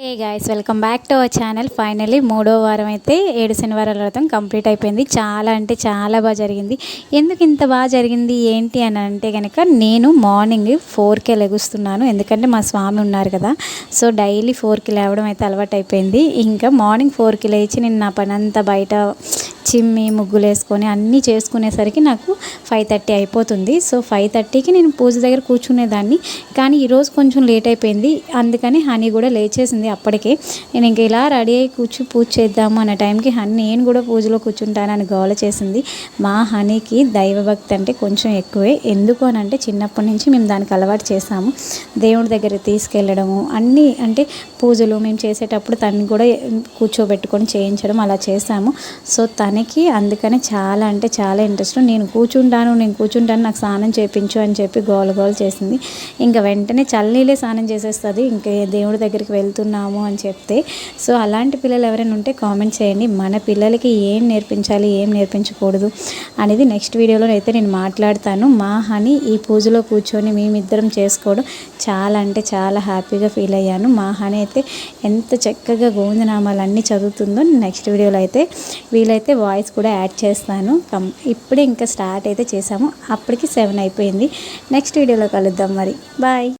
Hey guys welcome back to our channel finally మూడో వారం అయితే ఏడు శనివారాల వ్రతం కంప్లీట్ అయిపోయింది. చాలా అంటే చాలా బాగా జరిగింది. ఎందుకు ఇంత బాగా జరిగింది? ఏంటి అని అంటే కనుక నేను మార్నింగ్ ఫోర్కే లెగుస్తున్నాను. ఎందుకంటే మా స్వామి ఉన్నారు కదా. సో డైలీ ఫోర్కి లేవడం అయితే అలవాటు అయిపోయింది ఇంకా మార్నింగ్ ఫోర్కి లేచి నేను నా పని అంతా బయట చిమ్మి ముగ్గులు వేసుకొని అన్నీ చేసుకునేసరికి నాకు ఫైవ్ థర్టీ అయిపోతుంది. సో ఫైవ్ థర్టీకి నేను పూజ దగ్గర కూర్చునేదాన్ని. కానీ ఈరోజు కొంచెం లేట్ అయిపోయింది. అందుకని హనీ కూడా లేచేసింది అప్పటికే. నేను ఇంక ఇలా రెడీ అయ్యి కూర్చు పూజ చేద్దాము అన్న టైంకి హనీ నేను కూడా పూజలో కూర్చుంటానని గోల చేసింది. మా హనీకి దైవభక్తి అంటే కొంచెం ఎక్కువే. ఎందుకు అని అంటే చిన్నప్పటి నుంచి మేము దానికి అలవాటు చేసాము దేవుడి దగ్గర తీసుకెళ్ళడము అన్నీ అంటే పూజలు మేము చేసేటప్పుడు తను కూడా కూర్చోబెట్టుకొని చేయించడం అలా చేసాము సో తను తనకి. అందుకని చాలా అంటే చాలా ఇంట్రెస్ట్. నేను కూర్చుంటాను నేను కూర్చుంటాను నాకు స్నానం చేయించు అని చెప్పి గోల గోల చేసింది. ఇంకా వెంటనే చల్లనీళ్ళే స్నానం చేసేస్తుంది. ఇంకా దేవుడి దగ్గరికి వెళ్తున్నాము అని చెప్తే సో అలాంటి పిల్లలు ఎవరైనా ఉంటే కామెంట్ చేయండి. మన పిల్లలకి ఏం నేర్పించాలి ఏం నేర్పించకూడదు అనేది నెక్స్ట్ వీడియోలో అయితే నేను మాట్లాడతాను. మా హని ఈ పూజలో కూర్చొని మేమిద్దరం చేసుకోవడం చాలా అంటే చాలా హ్యాపీగా ఫీల్ అయ్యాను. మా హని అయితే ఎంత చక్కగా గోవిందనామాలన్నీ చదువుతుందో నెక్స్ట్ వీడియోలో అయితే వీలైతే వాయిస్ కూడా యాడ్ చేస్తాను కం ఇప్పుడే ఇంకా స్టార్ట్ అయితే చేసాము. అప్పటికి సెవెన్ అయిపోయింది. నెక్స్ట్ వీడియోలో కలుద్దాం మరి. బాయ్.